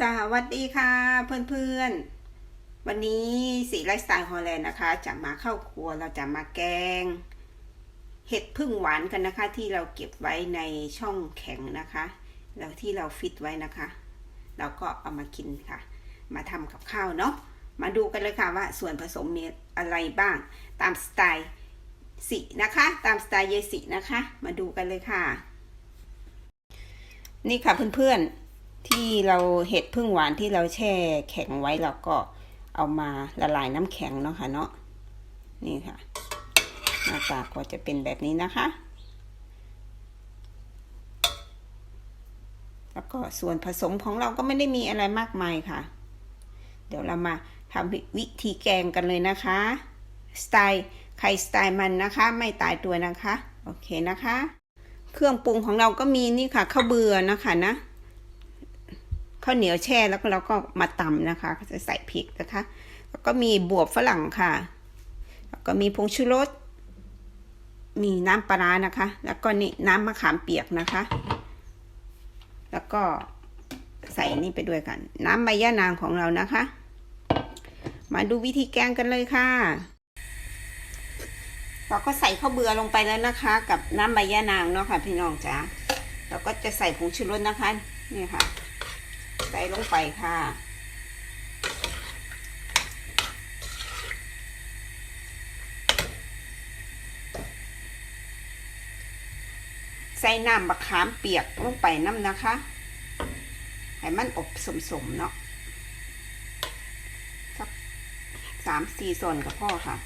สวัสดีค่ะเพื่อนๆ วันนี้สีไลฟ์สไตล์ฮอลแลนด์นะคะ จะมาเข้าครัวเราจะมาแกง เห็ดพึ่งหวานกันนะคะ ที่เราเก็บไว้ในช่องแข็งนะคะแล้วที่เราฟิตไว้นะคะ เราก็เอามากินค่ะ มาทำกับข้าวเนาะมาดูกันเลยค่ะว่าส่วนผสมมีอะไรบ้าง ตามสไตล์สีนะคะ ตามสไตล์เยสินะคะ มาดูกันเลยค่ะ นี่ค่ะเพื่อนๆ ที่เราเห็ดพึ่งหวานที่เราแช่แข็งไว้เราก็เอามาละลายน้ำแข็งเนาะค่ะเนาะนี่ค่ะหน้าตาก็จะเป็นแบบนี้นะคะ แล้วก็ส่วนผสมของเราก็ไม่ได้มีอะไรมากมายค่ะ เดี๋ยวเรามาทำวิธีแกงกันเลยนะคะ สไตล์ใครสไตล์มันนะคะ ไม่ตายตัวนะคะ โอเคนะคะ เครื่องปรุงของเราก็มีนี่ค่ะข้าวเบื่อนะคะนะ ข้าวเหนียวแช่แล้วก็เราก็มาตำนะคะก็จะใส่พริกนะคะ แล้วก็มีบวบฝรั่งค่ะ แล้วก็มีผงชูรส มีน้ำปลาร้านะคะ แล้วก็นี่น้ำมะขามเปียกนะคะ แล้วก็ใส่นี่ไปด้วยกัน น้ำใบย่านางของเรานะคะ มาดูวิธีแกงกันเลยค่ะ เราก็ใส่ข้าวเบื่อลงไปแล้วนะคะ กับน้ำใบย่านางเนาะค่ะพี่น้องจ๋าเราก็จะใส่ผงชูรสนะคะ นี่ค่ะ ส่ลงไปค่ะใส่น้ำบักขามเปียกลงไปน้ำนะคะ ให้มันอบสมๆเนาะสักสามสี่ส่วนกับพ่อค่ะ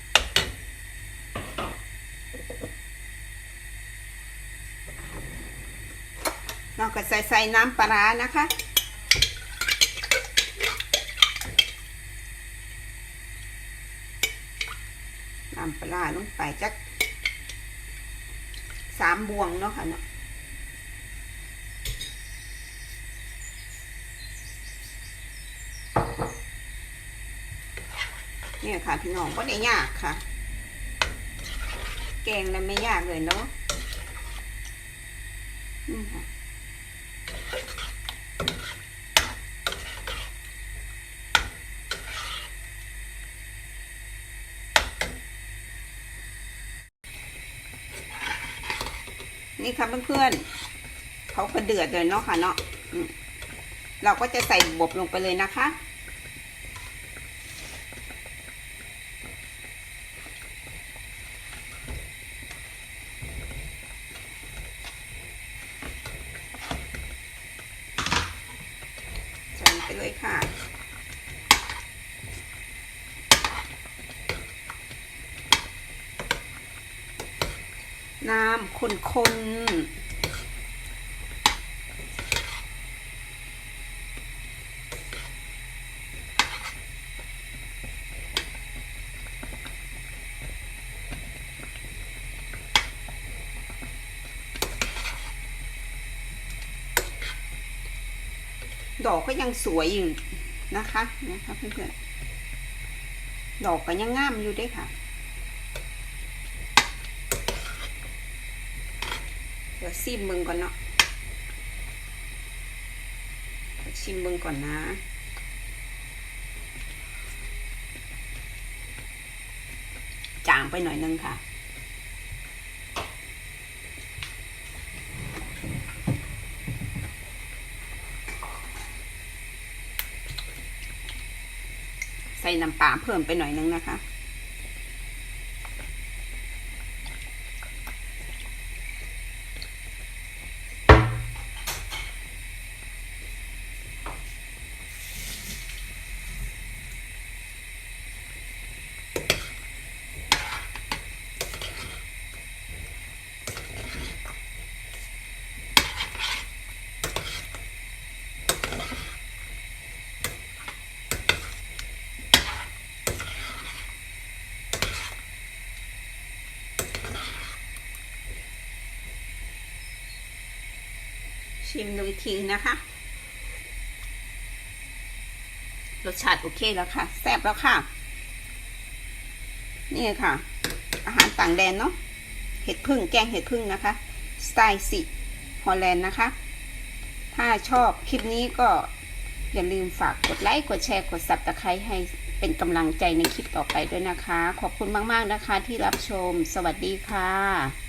เราก็ใส่ใส่น้ำปลานะคะำปลาร้าลงไปจักสามบวงเนาะค่ะเนาะนี่ค่ะพี่น้องก็ได้ยากค่ะ แกงแล้วไม่ยากเลยเนาะนี่ค่ะ นี่ค่ะเพื่อนๆเขาก็เดือดเลยเนาะค่ะเนาะเราก็จะใส่บวบลงไปเลยนะคะ ใส่ไปเลยค่ะ น้ำคนๆดอกก็ยังสวยอยู่นะคะนะคะเพื่อนๆ ดอกก็ยังงามอยู่ด้วยค่ะ เดี๋ยวซิมมึงก่อนเนาะชิมมึงก่อนนะจางไปหน่อยนึงค่ะใส่น้ำปลาเพิ่มไปหน่อยนึงนะคะ ชิมดูทีนะคะ รสชาติโอเคแล้วค่ะ แซ่บแล้วค่ะ นี่ค่ะ อาหารต่างแดนเนาะ เห็ดพึ่งแกงเห็ดพึ่งนะคะ สไตล์สิฮอลแลนด์นะคะ ถ้าชอบคลิปนี้ก็อย่าลืมฝากกดไลค์ กดแชร์ กดสับตะไคร้ให้เป็นกำลังใจในคลิปต่อไปด้วยนะคะ ขอบคุณมาก ๆ นะคะที่รับชม สวัสดีค่ะ